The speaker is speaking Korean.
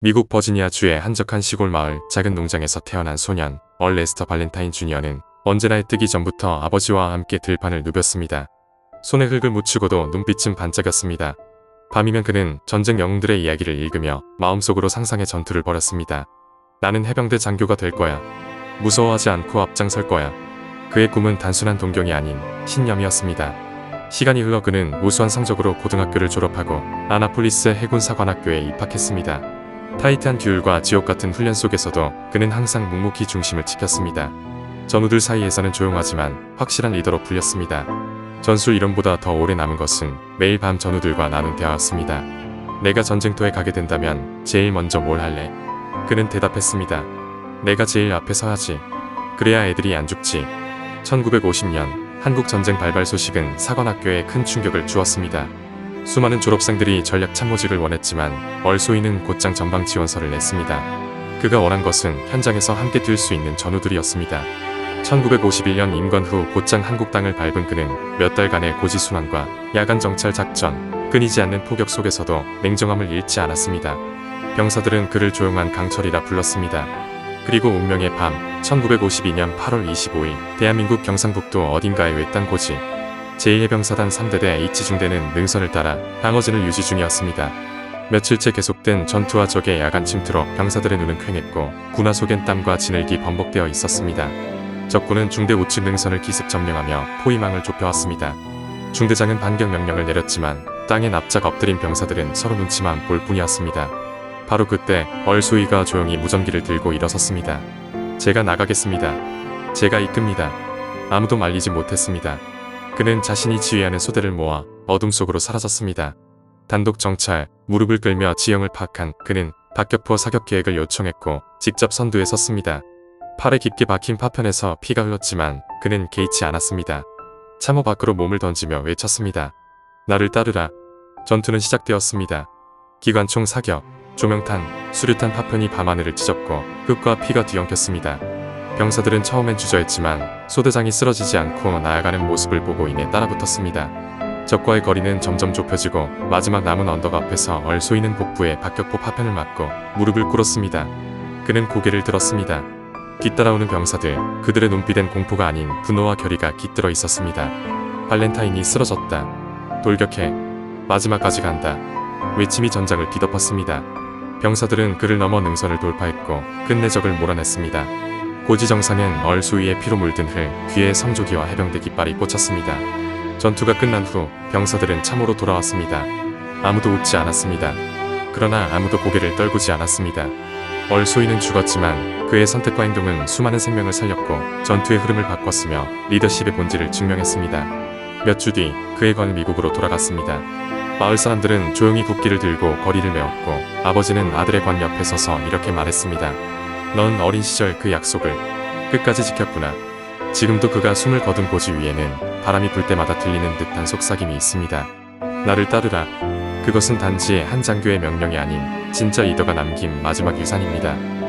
미국 버지니아주의 한적한 시골 마을 작은 농장에서 태어난 소년 얼레스터 발렌타인 주니어는 언제나 해 뜨기 전부터 아버지와 함께 들판을 누볐습니다. 손에 흙을 묻히고도 눈빛은 반짝였습니다. 밤이면 그는 전쟁 영웅들의 이야기를 읽으며 마음속으로 상상의 전투를 벌였습니다. 나는 해병대 장교가 될 거야. 무서워하지 않고 앞장설 거야. 그의 꿈은 단순한 동경이 아닌 신념이었습니다. 시간이 흘러 그는 우수한 성적으로 고등학교를 졸업하고 아나폴리스 해군 사관학교에 입학했습니다. 타이트한 듀율과 지옥 같은 훈련 속에서도 그는 항상 묵묵히 중심을 지켰습니다. 전우들 사이에서는 조용하지만 확실한 리더로 불렸습니다. 전술 이론보다 더 오래 남은 것은 매일 밤 전우들과 나눈 대화였습니다. 내가 전쟁터에 가게 된다면 제일 먼저 뭘 할래? 그는 대답했습니다. 내가 제일 앞에 서야지. 그래야 애들이 안 죽지. 1950년 한국 전쟁 발발 소식은 사관학교에 큰 충격을 주었습니다. 수많은 졸업생들이 전략 참모직을 원했지만 얼소이는 곧장 전방 지원서를 냈습니다. 그가 원한 것은 현장에서 함께 뛸 수 있는 전우들이었습니다. 1951년 임관 후 곧장 한국 땅을 밟은 그는 몇 달간의 고지순환과 야간 정찰 작전, 끊이지 않는 포격 속에서도 냉정함을 잃지 않았습니다. 병사들은 그를 조용한 강철이라 불렀습니다. 그리고 운명의 밤, 1952년 8월 25일, 대한민국 경상북도 어딘가의 외딴 고지, 제1해병사단 3대대 H중대는 능선을 따라 방어진을 유지 중이었습니다. 며칠째 계속된 전투와 적의 야간 침투로 병사들의 눈은 퀭했고 군화 속엔 땀과 진흙이 범벅되어 있었습니다. 적군은 중대 우측 능선을 기습 점령하며 포위망을 좁혀왔습니다. 중대장은 반격 명령을 내렸지만 땅에 납작 엎드린 병사들은 서로 눈치만 볼 뿐이었습니다. 바로 그때 얼소이가 조용히 무전기를 들고 일어섰습니다. 제가 나가겠습니다. 제가 이끕니다. 아무도 말리지 못했습니다. 그는 자신이 지휘하는 소대를 모아 어둠 속으로 사라졌습니다. 단독 정찰, 무릎을 끌며 지형을 파악한 그는 박격포 사격 계획을 요청했고 직접 선두에 섰습니다. 팔에 깊게 박힌 파편에서 피가 흘렀지만 그는 개의치 않았습니다. 참호 밖으로 몸을 던지며 외쳤습니다. 나를 따르라. 전투는 시작되었습니다. 기관총 사격, 조명탄, 수류탄 파편이 밤하늘을 찢었고 흙과 피가 뒤엉켰습니다. 병사들은 처음엔 주저했지만 소대장이 쓰러지지 않고 나아가는 모습을 보고 이내 따라붙었습니다. 적과의 거리는 점점 좁혀지고 마지막 남은 언덕 앞에서 얼쏘이는 복부에 박격포 파편을 맞고 무릎을 꿇었습니다. 그는 고개를 들었습니다. 뒤따라오는 병사들, 그들의 눈빛엔 공포가 아닌 분노와 결의가 깃들어 있었습니다. 발렌타인이 쓰러졌다. 돌격해. 마지막까지 간다. 외침이 전장을 뒤덮었습니다. 병사들은 그를 넘어 능선을 돌파했고 끝내 적을 몰아냈습니다. 고지 정상엔 얼수위에 피로 물든 흘, 귀에 성조기와 해병대 깃발이 꽂혔습니다. 전투가 끝난 후 병사들은 참으로 돌아왔습니다. 아무도 웃지 않았습니다. 그러나 아무도 고개를 떨구지 않았습니다. 얼소이는 죽었지만 그의 선택과 행동은 수많은 생명을 살렸고 전투의 흐름을 바꿨으며 리더십의 본질을 증명했습니다. 몇 주 뒤 그의 건 미국으로 돌아갔습니다. 마을 사람들은 조용히 국기를 들고 거리를 메웠고 아버지는 아들의 관 옆에 서서 이렇게 말했습니다. 넌 어린 시절 그 약속을 끝까지 지켰구나. 지금도 그가 숨을 거둔 고지 위에는 바람이 불 때마다 들리는 듯한 속삭임이 있습니다. 나를 따르라. 그것은 단지 한 장교의 명령이 아닌 진짜 리더가 남긴 마지막 유산입니다.